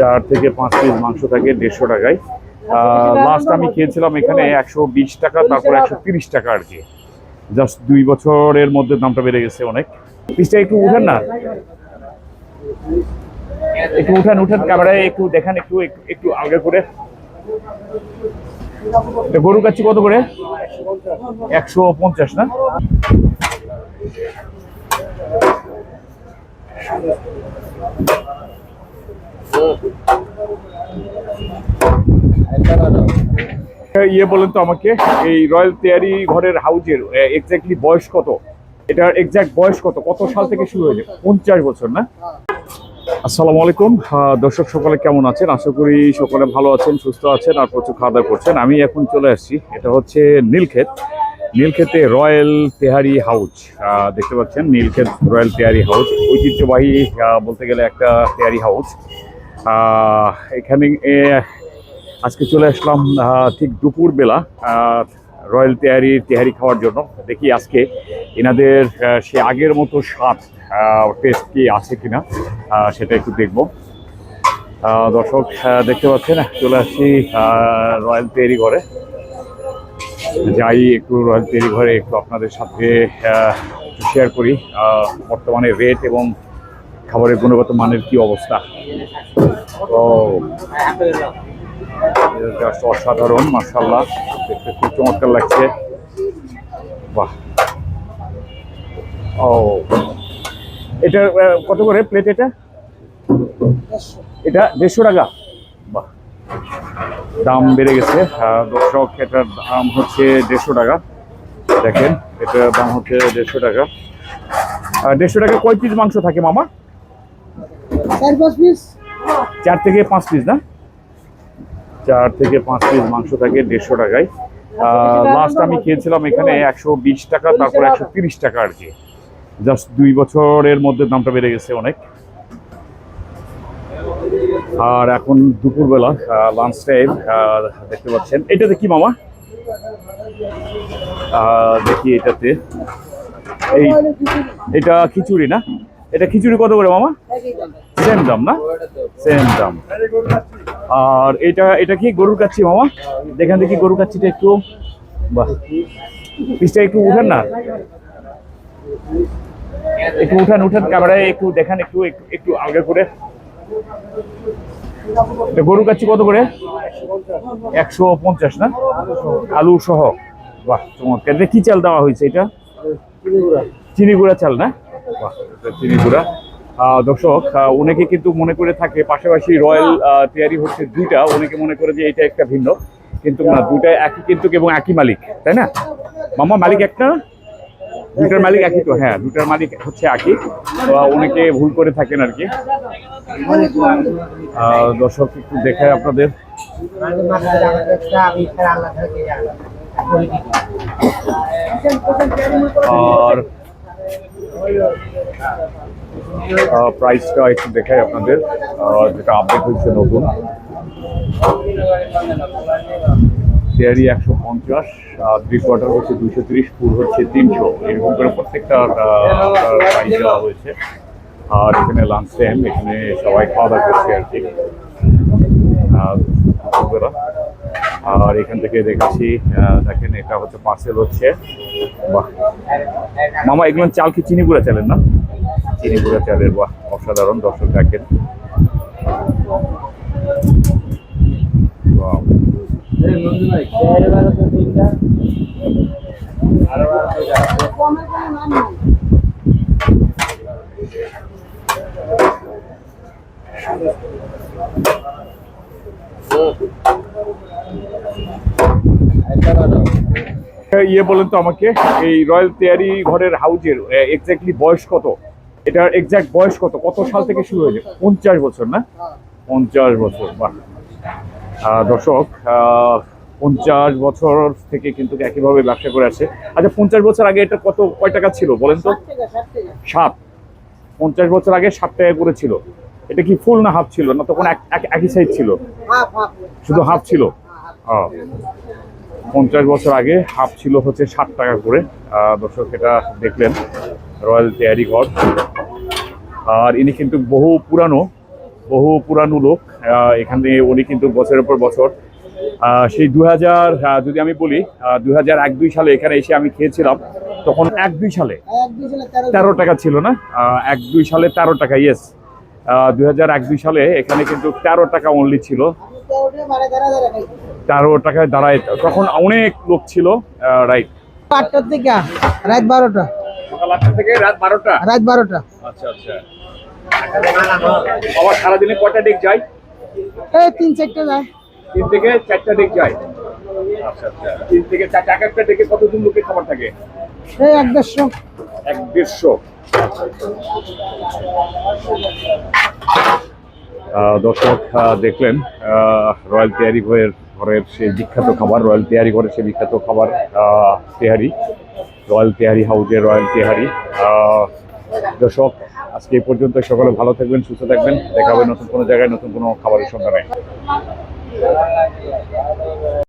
চার থেকে পাঁচ পিস মাংস থাকে দেড়শো টাকায়। লাস্ট আমি খেয়েছিলাম এখানে একশো বিশ টাকা, তারপর একশো তিরিশ টাকা আর কি। জাস্ট দুই বছরের মধ্যে দামটা বেড়ে গেছে অনেক। পিসটা একটু উঠেন না। একটু উঠান, উঠেন ক্যামেরায়, একটু দেখেন, একটু, একটু- আগে করে। গরু কাচ্ছি কত করে? একশো পঞ্চাশ, না? ইয়ে বলেন তো আমাকে এই রয়্যাল তেয়ারি ঘরের হাউজের এক্স্যাক্টলি বয়স কত? এটার এক্সাক্ট বয়স কত? কত সাল থেকে শুরু হয়েছে? পঞ্চাশ বছর না? আসসালামু আলাইকুম। দর্শক সকলে কেমন আছেন? আশা করি সকলে ভালো আছেন সুস্থ আছেন আর প্রচুর খাওয়া দাওয়া করছেন। আমি এখন চলে আসছি। এটা হচ্ছে নীলক্ষেত নীলক্ষেতে রয়্যাল তেহারি আহ, দেখতে পাচ্ছেন নীলক্ষেত রয়্যাল তেহারি হাউস ঐতিহ্যবাহী বলতে গেলে একটা তেহারি হাউস এখানে আজকে চলে আসলাম ঠিক দুপুরবেলা রয়্যাল তেহারি তেহারি খাওয়ার জন্য। দেখি আজকে এনাদের সে আগের মতো স্বাদ টেস্ট কি আছে কিনা সেটা একটু দেখব। দর্শক দেখতে পাচ্ছেন, চলে আসছি রয়্যাল তেহারি ঘরে। যাই একটু রয়্যাল তেহারি ঘরে একটু আপনাদের সাথে শেয়ার করি। বর্তমানে রেট এবং খাবারের গুণগত মানের কি অবস্থা? তো অসাধারণ মার্শাল্লাহ দেখতে খুব চমৎকার লাগছে। বাহ। ও। এটা কত করে প্লেট এটা? এটা দেড়শো টাকা। বাহ। দাম বেড়ে গেছে। আহ, দর্শক এটার দাম হচ্ছে দেড়শো টাকা। দেখেন এটার দাম হচ্ছে দেড়শো টাকা। দেড়শো টাকা কয় পিস মাংস থাকে মামা? চার পিস চার থেকে পাঁচ পিস না? চার থেকে পাঁচ পিস মাংস থাকে দেড়শো টাকায়। লাস্ট আমি খেয়েছিলাম এখানে একশো বিশ টাকা, তারপর একশো তিরিশ টাকা আর কি। জাস্ট দুই বছরের মধ্যে দামটা বেড়ে গেছে অনেক। আর এখন দুপুরবেলা লাঞ্চ টাইম দেখতে পাচ্ছেন। এটাতে কি মামা? দেখি এটাতে। এই, এটা খিচুড়ি না? এটা খিচুড়ি কত করে মামা? সেম দাম। না? সেম দাম। আর এটা এটা কি গরুর কাচ্ছি মামা? দেখেন দেখি গরুর কাচ্ছিটা একটু। বাহ। পিসটা একটু উঠান না? একটু উঠান উঠান ক্যামেরায় একটু দেখান একটু একটু আগে করে। এটা গরুর কাচ্ছি কত করে? একশো পঞ্চাশ না? আলু সহ। বাহ চমৎকার। কি চাল দেওয়া হয়েছে এটা? চিনি গুঁড়া চাল না? দর্শক অনেকে কিন্তু মনে করে থাকে পাশাপাশি রয়্যাল তৈরি হচ্ছে দুইটা, অনেকে মনে করে যে এটা একটা ভিন্ন। কিন্তু না দুইটা একই কিন্তু এবং একই মালিক, তাই না? মামা, মালিক একটা? দুটার মালিক একই তো হ্যাঁ দুটার মালিক হচ্ছে একই। অনেকে ভুল করে থাকেন আর কি। দর্শক, একটু দেখে আপনাদের। আর প্রাইসটা একটু দেখাই আপনাদের। যেটা আপডেট হয়েছে নতুন। তেয়ারি একশো পঞ্চাশ থ্রি কোয়ার্টার হচ্ছে দুশো তিরিশ ফুল হচ্ছে তিনশো। এরকম করে প্রত্যেকটা প্রাইস দেওয়া হয়েছে। আর এখানে লাঞ্চ টাইম এখানে সবাই খাওয়া দাওয়া করছে আর কি। আর এখান থেকে আহ, দেখেন এটা হচ্ছে পার্সেল হচ্ছে। বাহ। মামা এগুলো চাল কি চিনি গুঁড়া চালের না? চিনি গুঁড়া চালের বাহ অসাধারণ দর্শক দেখেন। Wow. ইয়ে বলেন তো আমাকে এই রয়্যাল তেয়ারি ঘরের হাউজের এক্স্যাক্টলি বয়স কত? এটার এক্সাক্ট বয়স কত? কত সাল থেকে শুরু হয়েছে? পঞ্চাশ বছর না? পঞ্চাশ বছর বাহ। দর্শক পঞ্চাশ বছর থেকে কিন্তু একইভাবে ব্যবসা করে আছে আচ্ছা পঞ্চাশ বছর আগে এটা কত কয় টাকা ছিল বলেন তো? সাত পঞ্চাশ বছর আগে ষাট টাকা করে ছিল। এটা কি ফুল না হাফ ছিল? না তখন এক- এক- একই সাইজ ছিল? শুধু হাফ ছিল? ও। পঞ্চাশ বছর আগে হাফ ছিল হচ্ছে ষাট টাকা করে। দর্শক এটা দেখলেন রয়্যাল তেয়ারি ঘর। আর ইনি কিন্তু বহু পুরানো বহু পুরানো লোক। এখানে উনি কিন্তু বছরের পর বছর সেই দু হাজার যদি আমি বলি দু হাজার এক দুই সালে এখানে এসে আমি খেয়েছিলাম তখন এক দুই সালে তেরো টাকা ছিল না? এক দুই সালে তেরো টাকা ইয়েস দু হাজার এক দুই সালে এখানে কিন্তু তেরো টাকা অনলি ছিল। তেরো টাকায় দাঁড়ায়। তখন অনেক লোক ছিল রাইট। আটটার থেকে রাত বারোটা। সকাল আটটা থেকে রাত বারোটা? রাত বারোটা। আচ্ছা আচ্ছা। আবার সারাদিনে কয়টা ডেক যায়? এই তিন চারটে যায়। তিন থেকে চারটা ডেক যায়। আচ্ছা আচ্ছা। তিন থেকে চার এক একটা ডেকে কতজন লোকের খাবার থাকে? এই এক দেড়শো। এক দেড়শো। দর্শক দেখলেন রয়্যাল তেয়ারি ঘরের ঘরের সে বিখ্যাত খাবার, রয়্যাল তেহারি ঘরের সে বিখ্যাত খাবার তেহারি, রয়্যাল তেহারি হাউজের রয়্যাল তেহারি। দর্শক, আজকে এই পর্যন্ত সকলে ভালো থাকবেন, সুস্থ থাকবেন। দেখা হবে নতুন কোনো জায়গায়, নতুন কোনো খাবারের সন্ধানে।